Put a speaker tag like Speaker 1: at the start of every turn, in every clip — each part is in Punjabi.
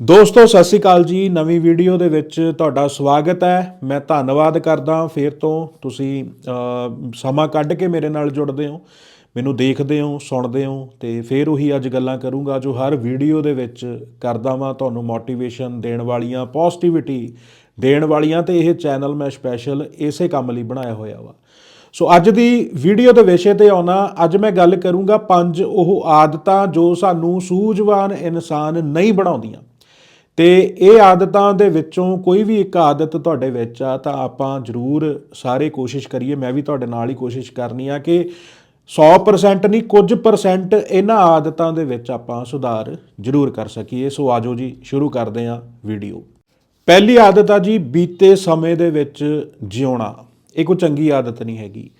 Speaker 1: ਦੋਸਤੋ, ਸਤਿ ਸ਼੍ਰੀ ਅਕਾਲ ਜੀ। ਨਵੀਂ ਵੀਡੀਓ ਦੇ ਵਿੱਚ ਤੁਹਾਡਾ ਸਵਾਗਤ ਹੈ। ਮੈਂ ਧੰਨਵਾਦ ਕਰਦਾ ਫੇਰ ਤੋਂ ਤੁਸੀਂ ਸਮਾਂ ਕੱਢ ਕੇ ਮੇਰੇ ਨਾਲ ਜੁੜਦੇ ਹੋ। ਮੈਨੂੰ ਦੇਖਦੇ ਹੋ, ਸੁਣਦੇ ਹੋ ਤੇ ਫੇਰ ਉਹੀ ਅੱਜ ਗੱਲਾਂ ਕਰੂੰਗਾ ਜੋ ਹਰ ਵੀਡੀਓ ਦੇ ਵਿੱਚ ਕਰਦਾ ਵਾਂ। ਤੁਹਾਨੂੰ ਮੋਟੀਵੇਸ਼ਨ ਦੇਣ ਵਾਲੀਆਂ ਪੋਜ਼ਿਟਿਵਿਟੀ ਦੇਣ ਵਾਲੀਆਂ ਤੇ ਇਹ ਚੈਨਲ ਮੈਂ ਸਪੈਸ਼ਲ ਇਸੇ ਕੰਮ ਲਈ ਬਣਾਇਆ ਹੋਇਆ ਵਾ। ਸੋ ਅੱਜ ਦੀ ਵੀਡੀਓ ਦੇ ਵਿਸ਼ੇ ਤੇ ਆਉਣਾ, ਅੱਜ ਮੈਂ ਗੱਲ ਕਰੂੰਗਾ ਪੰਜ ਉਹ ਆਦਤਾਂ ਜੋ ਸਾਨੂੰ ਸੂਝਵਾਨ ਇਨਸਾਨ ਨਹੀਂ ਬਣਾਉਂਦੀਆਂ। ਤੇ ਇਹ ਆਦਤਾਂ ਦੇ ਵਿੱਚੋਂ ਕੋਈ ਵੀ ਇੱਕ ਆਦਤ ਤੁਹਾਡੇ ਵਿੱਚ ਆ, ਤਾਂ ਆਪਾਂ ਜ਼ਰੂਰ ਸਾਰੇ ਕੋਸ਼ਿਸ਼ ਕਰੀਏ, ਮੈਂ ਵੀ ਤੁਹਾਡੇ ਨਾਲ ਹੀ ਕੋਸ਼ਿਸ਼ ਕਰਨੀ ਆ ਕਿ 100% ਨਹੀਂ, ਕੁਝ ਪਰਸੈਂਟ ਇਹਨਾਂ ਆਦਤਾਂ ਦੇ ਵਿੱਚ ਆਪਾਂ ਸੁਧਾਰ ਜ਼ਰੂਰ ਕਰ ਸਕੀਏ। ਸੋ ਆਜੋ ਜੀ, ਸ਼ੁਰੂ ਕਰਦੇ ਹਾਂ ਵੀਡੀਓ। ਪਹਿਲੀ ਆਦਤ ਆ ਜੀ, ਬੀਤੇ ਸਮੇਂ ਦੇ ਵਿੱਚ ਜਿਉਣਾ। ਇਹ ਕੋਈ ਚੰਗੀ ਆਦਤ ਨਹੀਂ ਹੈਗੀ।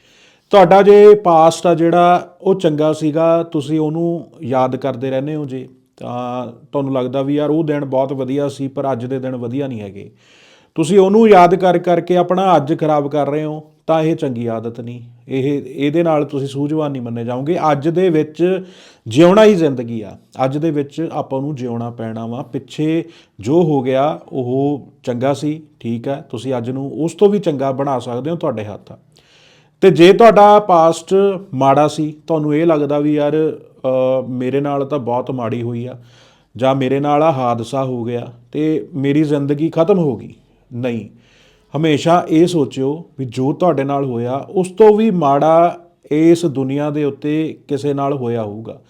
Speaker 1: ਤੁਹਾਡਾ ਜੇ ਪਾਸਟ ਆ ਜਿਹੜਾ, ਉਹ ਚੰਗਾ ਸੀਗਾ, ਤੁਸੀਂ ਉਹਨੂੰ ਯਾਦ ਕਰਦੇ ਰਹਿੰਦੇ ਹੋ ਜੇ। ਤਾਂ ਤੁਹਾਨੂੰ ਲੱਗਦਾ ਵੀ ਯਾਰ ਉਹ ਦਿਨ ਬਹੁਤ ਵਧੀਆ ਸੀ, ਪਰ ਅੱਜ ਦੇ ਦਿਨ ਵਧੀਆ ਨਹੀਂ ਹੈਗੇ। ਤੁਸੀਂ ਉਹਨੂੰ ਯਾਦ ਕਰ, ਕਰਕੇ ਆਪਣਾ ਅੱਜ ਖਰਾਬ ਕਰ ਰਹੇ ਹੋ, ਤਾਂ ਇਹ ਚੰਗੀ ਆਦਤ ਨਹੀਂ। ਇਹ, ਇਹਦੇ ਨਾਲ ਤੁਸੀਂ ਸੂਝਵਾਨ ਨਹੀਂ ਮੰਨੇ ਜਾਓਗੇ। ਅੱਜ ਦੇ ਵਿੱਚ ਜਿਉਣਾ ਹੀ ਜ਼ਿੰਦਗੀ ਆ। ਅੱਜ ਦੇ ਵਿੱਚ ਆਪਾਂ ਨੂੰ ਜਿਉਣਾ ਪੈਣਾ ਵਾ। ਪਿੱਛੇ ਜੋ ਹੋ ਗਿਆ, ਉਹ ਚੰਗਾ ਸੀ, ਠੀਕ ਹੈ ਤੁਸੀਂ ਅੱਜ ਨੂੰ ਉਸ ਤੋਂ ਵੀ ਚੰਗਾ ਬਣਾ ਸਕਦੇ ਹੋ ਤੁਹਾਡੇ ਹੱਥ ਆ। ਤੇ ਜੇ ਤੁਹਾਡਾ ਪਾਸਟ ਮਾੜਾ ਸੀ, ਤੁਹਾਨੂੰ ਇਹ ਲੱਗਦਾ ਵੀ ਯਾਰ ਮੇਰੇ ਨਾਲ ਤਾਂ ਬਹੁਤ ਮਾੜੀ ਹੋਈ ਆ, ਜਾਂ ਮੇਰੇ ਨਾਲ ਆ ਹਾਦਸਾ ਹੋ ਗਿਆ ਤੇ ਮੇਰੀ ਜ਼ਿੰਦਗੀ ਖਤਮ ਹੋ ਗਈ। ਨਹੀਂ, ਹਮੇਸ਼ਾ ਇਹ ਸੋਚਿਓ ਵੀ ਜੋ ਤੁਹਾਡੇ ਨਾਲ ਹੋਇਆ, ਉਸ ਤੋਂ ਵੀ ਮਾੜਾ ਇਸ ਦੁਨੀਆ ਦੇ ਉੱਤੇ ਕਿਸੇ ਨਾਲ ਹੋਇਆ ਹੋਊਗਾ।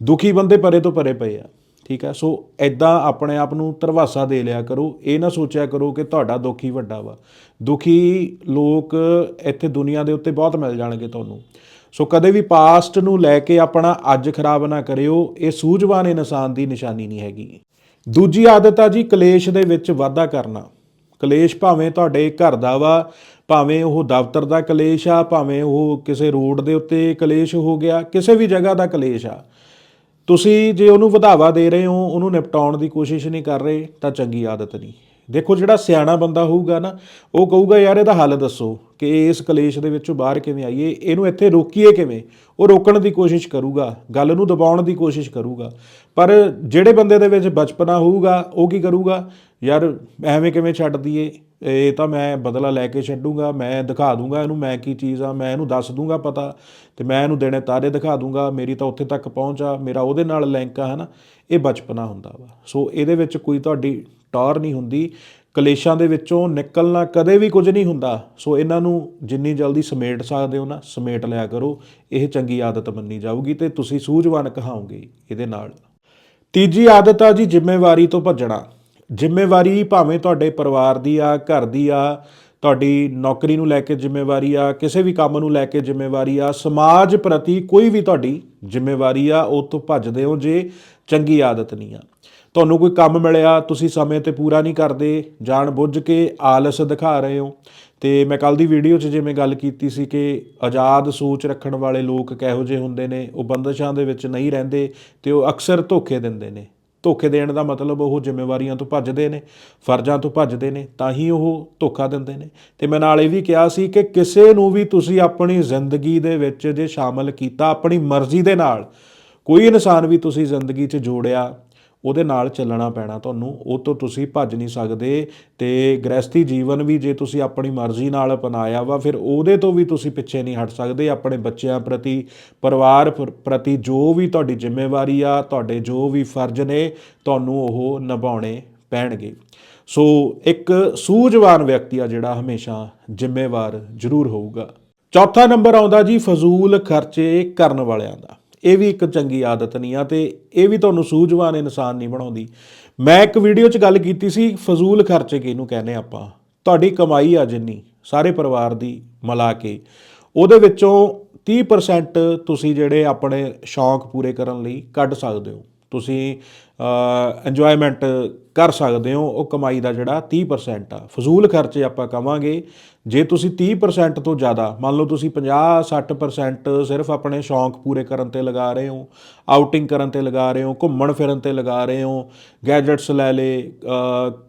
Speaker 1: ਦੁਖੀ ਬੰਦੇ ਪਰੇ ਤੋਂ ਪਰੇ ਪਏ ਆ, ਠੀਕ ਹੈ ਸੋ ਐਦਾਂ ਆਪਣੇ ਆਪ ਨੂੰ ਧਰਵਾਸਾ ਦੇ ਲਿਆ ਕਰੋ, ਇਹ ਨਾ ਸੋਚਿਆ ਕਰੋ ਕਿ ਤੁਹਾਡਾ ਦੁੱਖ ਹੀ ਵੱਡਾ ਵਾ। ਦੁਖੀ ਲੋਕ ਇੱਥੇ ਦੁਨੀਆ ਦੇ ਉੱਤੇ ਬਹੁਤ ਮਿਲ ਜਾਣਗੇ ਤੁਹਾਨੂੰ। ਸੋ ਕਦੇ ਵੀ ਪਾਸਟ ਨੂੰ ਲੈ ਕੇ ਆਪਣਾ ਅੱਜ ਖਰਾਬ ਨਾ ਕਰਿਓ, ਇਹ ਸੂਝਵਾਨ ਇਨਸਾਨ ਦੀ ਨਿਸ਼ਾਨੀ ਨਹੀਂ ਹੈਗੀ। ਦੂਜੀ ਆਦਤ ਆ ਜੀ ਕਲੇਸ਼ ਦੇ ਵਿੱਚ ਵਾਧਾ ਕਰਨਾ। ਕਲੇਸ਼ ਭਾਵੇਂ ਤੁਹਾਡੇ ਘਰ ਦਾ ਵਾ, ਭਾਵੇਂ ਉਹ ਦਫ਼ਤਰ ਦਾ ਕਲੇਸ਼ ਆ, ਭਾਵੇਂ ਉਹ ਕਿਸੇ ਰੋਡ ਦੇ ਉੱਤੇ ਕਲੇਸ਼ ਹੋ ਗਿਆ, ਕਿਸੇ ਵੀ ਜਗ੍ਹਾ ਦਾ ਕਲੇਸ਼ ਆ। ਤੁਸੀਂ ਜੇ ਉਹਨੂੰ ਵਧਾਵਾ ਦੇ ਰਹੇ ਹੋ, ਉਹਨੂੰ ਨਿਪਟਾਉਣ ਦੀ ਕੋਸ਼ਿਸ਼ ਨਹੀਂ ਕਰ ਰਹੇ, ਤਾਂ ਚੰਗੀ ਆਦਤ ਨਹੀਂ। ਦੇਖੋ ਜਿਹੜਾ ਸਿਆਣਾ ਬੰਦਾ ਹੋਊਗਾ ਨਾ, ਉਹ ਕਹੂਗਾ, ਯਾਰ ਇਹਦਾ ਹੱਲ ਦੱਸੋ ਕਿ ਇਸ ਕਲੇਸ਼ ਦੇ ਵਿੱਚੋਂ ਬਾਹਰ ਕਿਵੇਂ ਆਈਏ, ਇਹਨੂੰ ਇੱਥੇ ਰੋਕੀਏ ਕਿਵੇਂ? ਉਹ ਰੋਕਣ ਦੀ ਕੋਸ਼ਿਸ਼ ਕਰੂਗਾ, ਗੱਲ ਨੂੰ ਦਬਾਉਣ ਦੀ ਕੋਸ਼ਿਸ਼ ਕਰੂਗਾ। ਪਰ ਜਿਹੜੇ ਬੰਦੇ ਦੇ ਵਿੱਚ ਬਚਪਨਾ ਹੋਊਗਾ, ਉਹ ਕੀ ਕਰੂਗਾ? ਯਾਰ, ਐਵੇਂ ਕਿਵੇਂ ਛੱਡ ਦਈਏ? ਇਹ ਤਾਂ ਮੈਂ ਬਦਲਾ ਲੈ ਕੇ ਛੱਡੂਗਾ, ਮੈਂ ਦਿਖਾ ਦੂੰਗਾ ਇਹਨੂੰ ਮੈਂ ਕੀ ਚੀਜ਼ ਆ, ਮੈਂ ਇਹਨੂੰ ਦੱਸ ਦੂੰਗਾ ਪਤਾ ਤੇ ਮੈਂ ਇਹਨੂੰ ਦੇਣੇ ਤਾਰੇ ਦਿਖਾ ਦੂੰਗਾ, ਮੇਰੀ ਤਾਂ ਉੱਥੇ ਤੱਕ ਪਹੁੰਚ ਆ, ਮੇਰਾ ਉਹਦੇ ਨਾਲ ਲਿੰਕ ਆ, ਹਨਾ? ਇਹ ਬਚਪਨਾ ਹੁੰਦਾ ਵਾ। ਸੋ ਇਹਦੇ ਵਿੱਚ ਕੋਈ ਤੁਹਾਡੀ ਟੌਰ ਨਹੀਂ ਹੁੰਦੀ, ਕਲੇਸ਼ਾਂ ਦੇ ਵਿੱਚੋਂ ਨਿਕਲਣਾ ਕਦੇ ਵੀ ਕੁਝ ਨਹੀਂ ਹੁੰਦਾ। ਸੋ ਇਹਨਾਂ ਨੂੰ ਜਿੰਨੀ ਜਲਦੀ ਸਮੇਟ ਸਕਦੇ ਹੋ ਨਾ, ਸਮੇਟ ਲਿਆ ਕਰੋ, ਇਹ ਚੰਗੀ ਆਦਤ ਮੰਨੀ ਜਾਊਗੀ ਤੇ ਤੁਸੀਂ ਸੂਝਵਾਨ ਕਹਾਓਗੇ ਇਹਦੇ ਨਾਲ। ਤੀਜੀ ਆਦਤ ਆ ਜੀ ਜ਼ਿੰਮੇਵਾਰੀ ਤੋਂ ਭੱਜਣਾ। ਜ਼ਿੰਮੇਵਾਰੀ ਭਾਵੇਂ ਤੁਹਾਡੇ ਪਰਿਵਾਰ ਦੀ ਆ, ਘਰ ਦੀ ਆ, ਤੁਹਾਡੀ ਨੌਕਰੀ ਨੂੰ ਲੈ ਕੇ ਜ਼ਿੰਮੇਵਾਰੀ ਆ, ਕਿਸੇ ਵੀ ਕੰਮ ਨੂੰ ਲੈ ਕੇ ਜ਼ਿੰਮੇਵਾਰੀ ਆ, ਸਮਾਜ ਪ੍ਰਤੀ ਕੋਈ ਵੀ ਤੁਹਾਡੀ ਜ਼ਿੰਮੇਵਾਰੀ ਆ, ਉਹ ਤੋਂ ਭੱਜਦੇ ਹੋ ਜੇ ਚੰਗੀ ਆਦਤ ਨਹੀਂ ਆ। ਤੁਹਾਨੂੰ ਕੋਈ ਕੰਮ ਮਿਲਿਆ, ਤੁਸੀਂ ਸਮੇਂ ਤੇ ਪੂਰਾ ਨਹੀਂ ਕਰਦੇ, ਜਾਣ ਬੁੱਝ ਕੇ ਆਲਸ ਦਿਖਾ ਰਹੇ ਹੋ। ਤੇ ਮੈਂ ਕੱਲ ਦੀ ਵੀਡੀਓ 'ਚ ਜਿਵੇਂ ਗੱਲ ਕੀਤੀ ਸੀ ਕਿ ਆਜ਼ਾਦ ਸੋਚ ਰੱਖਣ ਵਾਲੇ ਲੋਕ ਕਿਹੋ ਜਿਹੇ ਹੁੰਦੇ ਨੇ, ਉਹ ਬੰਦਸ਼ਾਂ ਦੇ ਵਿੱਚ ਨਹੀਂ ਰਹਿੰਦੇ ਤੇ ਉਹ ਅਕਸਰ ਧੋਖੇ ਦਿੰਦੇ ਨੇ। ਧੋਖੇ ਦੇਣ ਦਾ ਮਤਲਬ ਉਹ ਜ਼ਿੰਮੇਵਾਰੀਆਂ ਤੋਂ ਭੱਜਦੇ ਨੇ, ਫਰਜ਼ਾਂ ਤੋਂ ਭੱਜਦੇ ਨੇ, ਤਾਂ ਹੀ ਉਹ ਧੋਖਾ ਦਿੰਦੇ ਨੇ। ਤੇ ਮੈਂ ਨਾਲ ਇਹ ਵੀ ਕਿਹਾ ਸੀ ਕਿ ਕਿਸੇ ਨੂੰ ਵੀ ਤੁਸੀਂ ਆਪਣੀ ਜ਼ਿੰਦਗੀ ਦੇ ਵਿੱਚ ਜੇ ਸ਼ਾਮਲ ਕੀਤਾ, ਆਪਣੀ ਮਰਜ਼ੀ ਦੇ ਨਾਲ, ਕੋਈ ਇਨਸਾਨ ਵੀ ਤੁਸੀਂ ਜ਼ਿੰਦਗੀ 'ਚ ਜੋੜਿਆ ਉਹਦੇ ਨਾਲ ਚੱਲਣਾ ਪੈਣਾ ਤੁਹਾਨੂੰ, ਉਹ ਤੋਂ ਤੁਸੀਂ ਭੱਜ ਨਹੀਂ ਸਕਦੇ ਤੇ ਗ੍ਰਸਤੀ ਜੀਵਨ ਵੀ ਜੇ ਤੁਸੀਂ ਆਪਣੀ ਮਰਜ਼ੀ ਨਾਲ ਅਪਣਾਇਆ ਵਾ, ਫਿਰ ਉਹਦੇ ਤੋਂ ਵੀ ਤੁਸੀਂ ਪਿੱਛੇ ਨਹੀਂ ਹਟ ਸਕਦੇ। ਆਪਣੇ ਬੱਚਿਆਂ ਪ੍ਰਤੀ, ਪਰਿਵਾਰ ਪ੍ਰਤੀ ਜੋ ਵੀ ਤੁਹਾਡੀ ਜ਼ਿੰਮੇਵਾਰੀ ਆ, ਤੁਹਾਡੇ ਜੋ ਵੀ ਫਰਜ਼ ਨੇ, ਤੁਹਾਨੂੰ ਉਹ ਨਿਭਾਉਣੇ ਪੈਣਗੇ। ਸੋ ਇੱਕ ਸੂਝਵਾਨ ਵਿਅਕਤੀ ਆ ਜਿਹੜਾ ਹਮੇਸ਼ਾ ਜ਼ਿੰਮੇਵਾਰ ਜ਼ਰੂਰ ਹੋਊਗਾ। ਚੌਥਾ ਨੰਬਰ ਆਉਂਦਾ ਜੀ, ਫਜ਼ੂਲ ਖਰਚੇ ਕਰਨ ਵਾਲਿਆਂ ਦਾ। ਇਹ ਵੀ ਇੱਕ ਚੰਗੀ ਆਦਤ ਨਹੀਂ ਆ ਤੇ ਇਹ ਵੀ ਤੁਹਾਨੂੰ ਸੂਝਵਾਨ ਇਨਸਾਨ ਨਹੀਂ ਬਣਾਉਂਦੀ। ਮੈਂ ਇੱਕ ਵੀਡੀਓ 'ਚ ਗੱਲ ਕੀਤੀ ਸੀ, ਫਜ਼ੂਲ ਖਰਚੇ ਕਿਹਨੂੰ ਕਹਿੰਦੇ ਆਪਾਂ। ਤੁਹਾਡੀ ਕਮਾਈ ਆ ਜਿੰਨੀ, ਸਾਰੇ ਪਰਿਵਾਰ ਦੀ ਮਿਲਾ ਕੇ। ਉਹਦੇ ਵਿੱਚੋਂ 30% ਤੁਸੀਂ ਜਿਹੜੇ ਆਪਣੇ ਸ਼ੌਂਕ ਪੂਰੇ ਕਰਨ ਲਈ ਕੱਢ ਸਕਦੇ ਹੋ। ਤੁਸੀਂ ਇੰਜੋਇਮੈਂਟ ਕਰ ਸਕਦੇ ਹੋ, ਉਹ ਕਮਾਈ ਦਾ ਜਿਹੜਾ 30% ਆ। ਫਜ਼ੂਲ ਖਰਚੇ ਆਪਾਂ ਕਵਾਂਗੇ, ਜੇ ਤੁਸੀਂ 30% ਤੋਂ ਜ਼ਿਆਦਾ, ਮੰਨ ਲਓ ਤੁਸੀਂ 50 60% ਸਿਰਫ ਆਪਣੇ ਸ਼ੌਂਕ ਪੂਰੇ ਕਰਨ ਤੇ ਲਗਾ ਰਹੇ ਹੋ ਆਊਟਿੰਗ ਕਰਨ ਤੇ ਲਗਾ ਰਹੇ ਹੋ, ਘੁੰਮਣ ਫਿਰਨ ਤੇ ਲਗਾ ਰਹੇ ਹੋ ਗੈਜਟਸ ਲੈ ਲੇ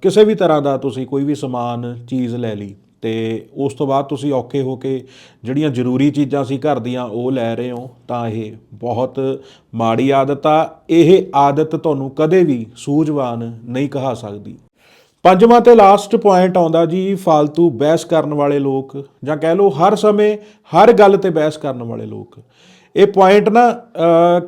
Speaker 1: ਕਿਸੇ ਵੀ ਤਰ੍ਹਾਂ ਦਾ ਤੁਸੀਂ ਕੋਈ ਵੀ ਸਮਾਨ, ਚੀਜ਼ ਲੈ ਲਈ। ਤੇ ਉਸ ਤੋਂ ਬਾਅਦ ਤੁਸੀਂ ਔਖੇ ਹੋ ਕੇ ਜਿਹੜੀਆਂ ਜ਼ਰੂਰੀ ਚੀਜ਼ਾਂ ਸੀ ਘਰ ਦੀਆਂ ਉਹ ਲੈ ਰਹੇ ਹੋ, ਤਾਂ ਇਹ ਬਹੁਤ ਮਾੜੀ ਆਦਤ ਆ। ਇਹ ਆਦਤ ਤੁਹਾਨੂੰ ਕਦੇ ਵੀ ਸੂਝਵਾਨ ਨਹੀਂ ਕਹਾ ਸਕਦੀ। ਪੰਜਵਾਂ ਤੇ ਲਾਸਟ ਪੁਆਇੰਟ ਆਉਂਦਾ ਜੀ ਫालतू ਬਹਿਸ ਕਰਨ ਵਾਲੇ ਲੋਕ, ਜਾਂ ਕਹਿ ਲਓ ਹਰ ਸਮੇਂ ਹਰ ਗੱਲ ਤੇ ਬਹਿਸ ਕਰਨ ਵਾਲੇ ਲੋਕ। ਇਹ ਪੁਆਇੰਟ ਨਾ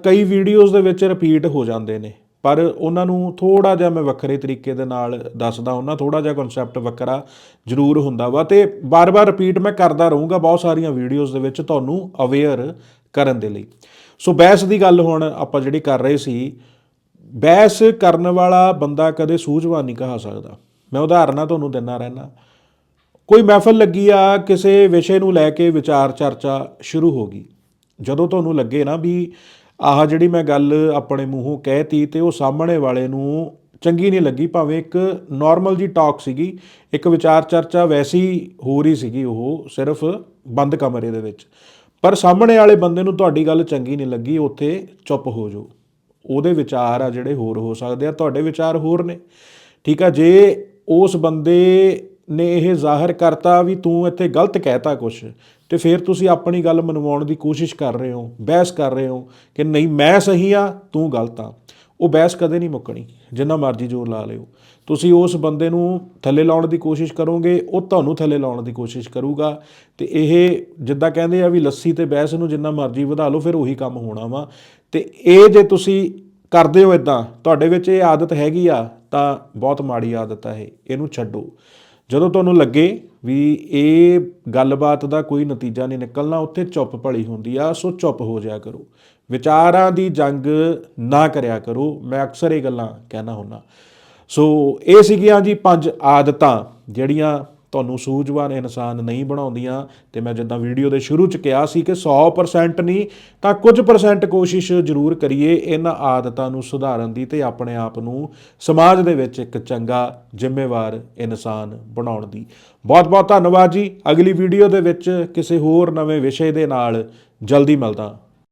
Speaker 1: ਕਈ ਵੀਡੀਓਜ਼ ਦੇ ਵਿੱਚ ਰਿਪੀਟ ਹੋ ਜਾਂਦੇ ਨੇ। ਪਰ ਉਹਨਾਂ ਨੂੰ ਥੋੜਾ ਜਿਹਾ ਮੈਂ ਵੱਖਰੇ ਤਰੀਕੇ ਦੇ ਨਾਲ ਦੱਸਦਾ, ਉਹਨਾਂ ਥੋੜਾ ਜਿਹਾ ਕਨਸੈਪਟ ਵੱਖਰਾ ਜ਼ਰੂਰ ਹੁੰਦਾ ਵਾ ਤੇ ਬਾਰ-ਬਾਰ ਰਿਪੀਟ ਮੈਂ ਕਰਦਾ ਰਹੂੰਗਾ ਬਹੁਤ ਸਾਰੀਆਂ ਵੀਡੀਓਜ਼ ਦੇ ਵਿੱਚ ਤੁਹਾਨੂੰ ਅਵੇਅਰ ਕਰਨ ਦੇ ਲਈ। ਸੋ ਬਹਿਸ ਦੀ ਗੱਲ ਹੁਣ ਆਪਾਂ ਜਿਹੜੀ ਕਰ ਰਹੇ ਸੀ, ਬਹਿਸ ਕਰਨ ਵਾਲਾ ਬੰਦਾ ਕਦੇ ਸੂਝਵਾਨ ਨਹੀਂ ਕਹਾ ਸਕਦਾ। ਮੈਂ ਉਦਾਹਰਨਾਂ ਤੁਹਾਨੂੰ ਦਿੰਦਾ ਰਹਿਣਾ ਕੋਈ ਮਹਿਫਲ ਲੱਗੀ ਆ, ਕਿਸੇ ਵਿਸ਼ੇ ਨੂੰ ਲੈ ਕੇ ਵਿਚਾਰ ਚਰਚਾ ਸ਼ੁਰੂ ਹੋ ਗਈ। ਜਦੋਂ ਤੁਹਾਨੂੰ ਲੱਗੇ ਨਾ ਵੀ ਆਹ ਜਿਹੜੀ ਮੈਂ ਗੱਲ ਆਪਣੇ ਮੂੰਹੋਂ ਕਹਿਤੀ ਤੇ ਉਹ ਸਾਹਮਣੇ ਵਾਲੇ ਨੂੰ ਚੰਗੀ ਨਹੀਂ ਲੱਗੀ, ਭਾਵੇਂ ਇੱਕ ਨਾਰਮਲ ਜੀ ਟਾਕ ਸੀਗੀ, ਇੱਕ ਵਿਚਾਰ ਚਰਚਾ ਵੈਸੀ ਹੋ ਰਹੀ ਸੀਗੀ ਉਹ ਸਿਰਫ ਬੰਦ ਕਮਰੇ ਦੇ ਵਿੱਚ। ਪਰ ਸਾਹਮਣੇ ਵਾਲੇ ਬੰਦੇ ਨੂੰ ਤੁਹਾਡੀ ਗੱਲ ਚੰਗੀ ਨਹੀਂ ਲੱਗੀ, ਉੱਥੇ ਚੁੱਪ ਹੋ ਜਾਓ। ਉਹਦੇ ਵਿਚਾਰ ਆ ਜਿਹੜੇ ਹੋਰ ਹੋ ਸਕਦੇ ਆ, ਤੁਹਾਡੇ ਵਿਚਾਰ ਹੋਰ ਨੇ। ਠੀਕ ਆ, ਜੇ ਉਸ ਬੰਦੇ ਨੇ ਇਹ ਜ਼ਾਹਰ ਕਰਤਾ ਵੀ ਤੂੰ ਇੱਥੇ ਗਲਤ ਕਹਿਤਾ ਕੁਛ ਤੇ ਫਿਰ ਤੁਸੀਂ ਆਪਣੀ ਗੱਲ ਮਨਵਾਉਣ ਦੀ ਕੋਸ਼ਿਸ਼ ਕਰ ਰਹੇ ਹੋ, ਬਹਿਸ ਕਰ ਰਹੇ ਹੋ ਕਿ ਨਹੀਂ, ਮੈਂ ਸਹੀ ਆ, ਤੂੰ ਗਲਤ ਆ। ਉਹ ਬਹਿਸ ਕਦੇ ਨਹੀਂ ਮੁੱਕਣੀ, ਜਿੰਨਾ ਮਰਜ਼ੀ ਜ਼ੋਰ ਲਾ ਲਿਓ। ਤੁਸੀਂ ਉਸ ਬੰਦੇ ਨੂੰ ਥੱਲੇ ਲਾਉਣ ਦੀ ਕੋਸ਼ਿਸ਼ ਕਰੋਗੇ, ਉਹ ਤੁਹਾਨੂੰ ਥੱਲੇ ਲਾਉਣ ਦੀ ਕੋਸ਼ਿਸ਼ ਕਰੂਗਾ। ਤੇ ਇਹ ਜਿੱਦਾਂ ਕਹਿੰਦੇ ਆ ਵੀ ਲੱਸੀ ਤੇ ਬਹਿਸ ਨੂੰ ਜਿੰਨਾ ਮਰਜ਼ੀ ਵਧਾ ਲਓ, ਫਿਰ ਉਹੀ ਕੰਮ ਹੋਣਾ ਵਾ। ਤੇ ਇਹ ਜੇ ਤੁਸੀਂ ਕਰਦੇ ਹੋ ਇਦਾਂ ਤੁਹਾਡੇ ਵਿੱਚ ਇਹ ਆਦਤ ਹੈਗੀ ਆ, ਤਾਂ ਬਹੁਤ ਮਾੜੀ ਆਦਤ ਆ ਇਹ, ਇਹਨੂੰ ਛੱਡੋ। ਜਦੋਂ ਤੁਹਾਨੂੰ ਲੱਗੇ ਵੀ ਇਹ ਗੱਲਬਾਤ ਦਾ ਕੋਈ ਨਤੀਜਾ ਨਹੀਂ ਨਿਕਲਣਾ, ਉੱਥੇ ਚੁੱਪ ਭਲੀ ਹੁੰਦੀ ਆ, ਸੋ ਚੁੱਪ ਹੋ ਜਾਇਆ ਕਰੋ। ਵਿਚਾਰਾਂ ਦੀ ਜੰਗ ਨਾ ਕਰਿਆ ਕਰੋ, ਮੈਂ ਅਕਸਰ ਇਹ ਗੱਲਾਂ ਕਹਿਣਾ ਹੁੰਦਾ ਸੋ ਇਹ ਸੀਗੀਆਂ ਜੀ ਪੰਜ ਆਦਤਾਂ ਜਿਹੜੀਆਂ ਤੁਹਾਨੂੰ ਸੂਝਵਾਨ ਇਨਸਾਨ ਨਹੀਂ ਬਣਾਉਂਦੀਆਂ। ਤੇ ਮੈਂ ਜਿੱਦਾਂ ਵੀਡੀਓ ਦੇ ਸ਼ੁਰੂ ਚ ਕਿਹਾ ਸੀ ਕਿ 100% ਨਹੀਂ, ਤਾਂ ਕੁਝ ਪਰਸੈਂਟ ਕੋਸ਼ਿਸ਼ ਜ਼ਰੂਰ ਕਰੀਏ ਇਹਨਾਂ ਆਦਤਾਂ ਨੂੰ ਸੁਧਾਰਨ ਦੀ ਤੇ ਆਪਣੇ ਆਪ ਨੂੰ ਸਮਾਜ ਦੇ ਵਿੱਚ ਇੱਕ ਚੰਗਾ ਜ਼ਿੰਮੇਵਾਰ ਇਨਸਾਨ ਬਣਾਉਣ ਦੀ। ਬਹੁਤ ਬਹੁਤ ਧੰਨਵਾਦ ਜੀ। ਅਗਲੀ ਵੀਡੀਓ ਦੇ ਵਿੱਚ ਕਿਸੇ ਹੋਰ ਨਵੇਂ ਵਿਸ਼ੇ ਦੇ ਨਾਲ ਜਲਦੀ ਮਿਲਦਾ।